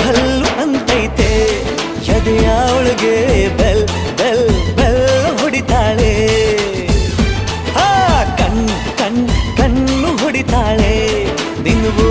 ಭಲ್ಲು ಅಂತೈತೆ. ಎದೆಯ ಒಳಗೆ bell bell bell ಹೊಡಿತಾಳೆ. ಕಣ್ ಕಣ್ ಕಣ್ಣು ಹೊಡಿತಾಳೆ. ನಿನ್ಗೂ